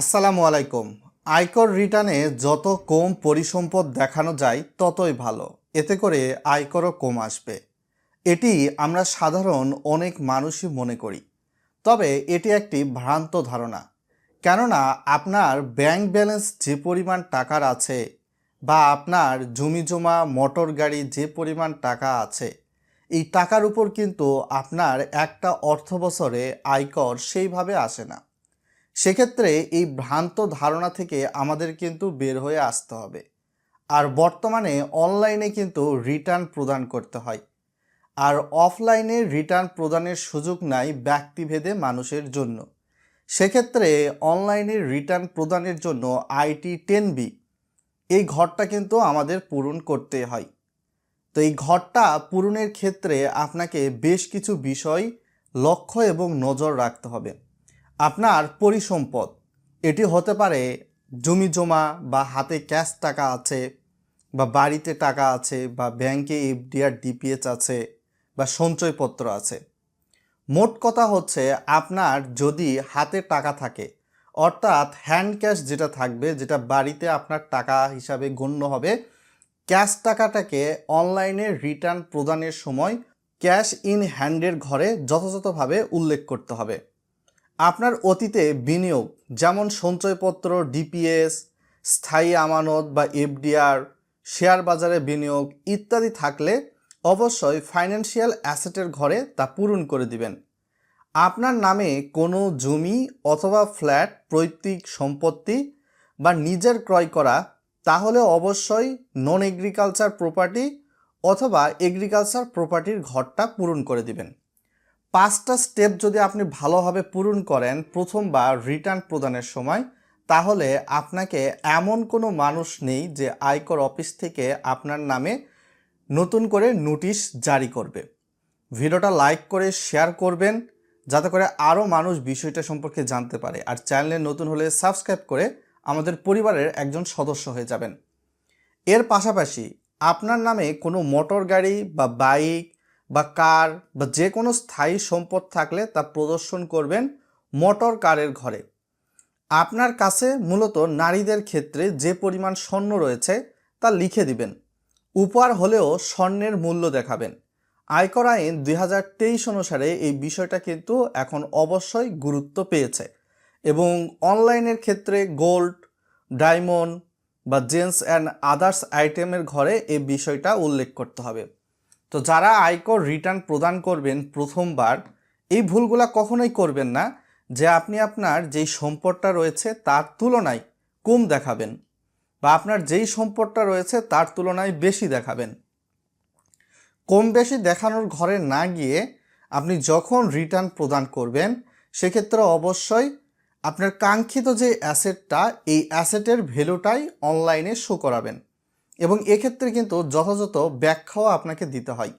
আসসালামু আলাইকুম। আয়কর রিটার্নে যত কম পরিসম্পদ দেখানো যায়, ততই ভালো। এতে করে আয়করও কম আসবে। এটি আমরা সাধারণ অনেক মানুষই মনে করি। তবে এটি একটি ভ্রান্ত ধারণা। কেননা আপনার ব্যাংক ব্যালেন্স যে পরিমাণ টাকার আছে বা আপনার জমি জমা, মোটর গাড়ি যে পরিমাণ টাকা আছে, এই টাকার উপর কিন্তু আপনার একটা অর্থ বছরে আয়কর সেইভাবে আসে না। সেক্ষেত্রে এই ভ্রান্ত ধারণা থেকে আমাদের কিন্তু বের হয়ে আসতে হবে। আর বর্তমানে অনলাইনে কিন্তু রিটার্ন প্রদান করতে হয়। আর অফলাইনে রিটার্ন প্রদানের সুযোগ নাই ব্যক্তিভেদে মানুষের জন্য। সেক্ষেত্রে অনলাইনে রিটার্ন প্রদানের জন্য আইটি টেন বি, এই ঘরটা কিন্তু আমাদের পূরণ করতে হয়। তো এই ঘরটা পূরণের ক্ষেত্রে আপনাকে বেশ কিছু বিষয় লক্ষ্য এবং নজর রাখতে হবে। আপনার পরিসম্পদ। এটি হতে পারে জমি জমা বা হাতে ক্যাশ টাকা আছে বা বাড়িতে টাকা আছে বা ব্যাংকে এফডিআর ডিপিএচ আছে বা সঞ্চয়পত্র আছে। মোট কথা হচ্ছে আপনার যদি হাতে টাকা থাকে, অর্থাৎ হ্যান্ড ক্যাশ যেটা থাকবে, যেটা বাড়িতে আপনার টাকা হিসাবে গণ্য হবে, ক্যাশ টাকাটাকে অনলাইনে রিটার্ন প্রদানের সময় ক্যাশ ইন হ্যান্ডের ঘরে যথাযথভাবে উল্লেখ করতে হবে। আপনার অতীতে বিনিয়োগ, যেমন সঞ্চয়পত্র, ডিপিএস, স্থায়ী আমানত বা এফডিআর, শেয়ার বাজারে বিনিয়োগ ইত্যাদি থাকলে অবশ্যই ফাইন্যান্সিয়াল অ্যাসেটের ঘরে তা পূরণ করে দিবেন। আপনার নামে কোনো জমি অথবা ফ্ল্যাট, পৈতৃক সম্পত্তি বা নিজের ক্রয় করা, তাহলে অবশ্যই নন এগ্রিকালচার প্রপার্টি অথবা এগ্রিকালচার প্রপার্টির ঘরটা পূরণ করে দিবেন। পাঁচটা স্টেপ যদি আপনি ভালোভাবে পূরণ করেন প্রথমবার রিটার্ন প্রদানের সময়, তাহলে আপনাকে এমন কোনো মানুষ নেই যে আয়কর অফিস থেকে আপনার নামে নতুন করে নোটিশ জারি করবে। ভিডিওটা লাইক করে শেয়ার করবেন, যাতে করে আরও মানুষ বিষয়টা সম্পর্কে জানতে পারে। আর চ্যানেলে নতুন হলে সাবস্ক্রাইব করে আমাদের পরিবারের একজন সদস্য হয়ে যাবেন। এর পাশাপাশি আপনার নামে কোনো মোটর গাড়ি বা বাইক বা কার বা যে কোনো স্থায়ী সম্পদ থাকলে তা প্রদর্শন করবেন মোটর কারের ঘরে। আপনার কাছে মূলত নারীদের ক্ষেত্রে যে পরিমাণ স্বর্ণ রয়েছে তা লিখে দিবেন। উপহার হলেও স্বর্ণের মূল্য দেখাবেন। আয়কর আইন দুই হাজার তেইশ অনুসারে এই বিষয়টা কিন্তু এখন অবশ্যই গুরুত্ব পেয়েছে এবং অনলাইনের ক্ষেত্রে গোল্ড, ডায়মন্ড বা জেন্টস অ্যান্ড আদার্স আইটেমের ঘরে এই বিষয়টা উল্লেখ করতে হবে। তো যারা আয়কর রিটার্ন প্রদান করবেন প্রথমবার, এই ভুলগুলা কখনোই করবেন না যে আপনি আপনার যেই সম্পদটা রয়েছে তার তুলনায় কম দেখাবেন বা আপনার যেই সম্পদটা রয়েছে তার তুলনায় বেশি দেখাবেন। কম বেশি দেখানোর ঘরে না গিয়ে আপনি যখন রিটার্ন প্রদান করবেন, সেক্ষেত্রে অবশ্যই আপনার কাঙ্ক্ষিত যে অ্যাসেটটা এই অ্যাসেটের ভ্যালুটাই অনলাইনে শো করাবেন। এবং এক্ষেত্রে কিন্তু যথাযথ ব্যাখ্যাও আপনাকে দিতে হয়।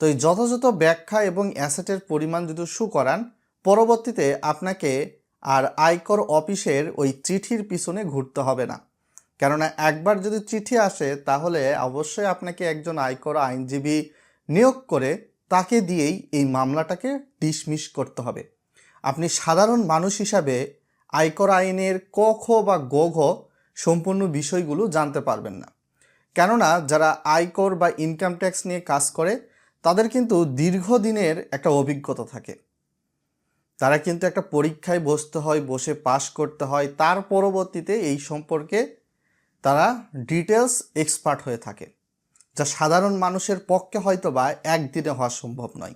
তো এই যথাযথ ব্যাখ্যা এবং অ্যাসেটের পরিমাণ যদি শু করান, পরবর্তীতে আপনাকে আর আয়কর অফিসের ওই চিঠির পিছনে ঘুরতে হবে না। কেননা একবার যদি চিঠি আসে, তাহলে অবশ্যই আপনাকে একজন আয়কর আইনজীবী নিয়োগ করে তাকে দিয়েই এই মামলাটাকে ডিসমিস করতে হবে। আপনি সাধারণ মানুষ হিসাবে আয়কর আইনের ক, খ বা গ, ঘ সম্পূর্ণ বিষয়গুলো জানতে পারবেন না। কেননা যারা আয়কর বা ইনকাম ট্যাক্স নিয়ে কাজ করে, তাদের কিন্তু দীর্ঘদিনের একটা অভিজ্ঞতা থাকে। তারা কিন্তু একটা পরীক্ষায় বসতে হয়, বসে পাশ করতে হয়, তার পরবর্তীতে এই সম্পর্কে তারা ডিটেলস এক্সপার্ট হয়ে থাকে, যা সাধারণ মানুষের পক্ষে হয়তো বা একদিনে হওয়া সম্ভব নয়।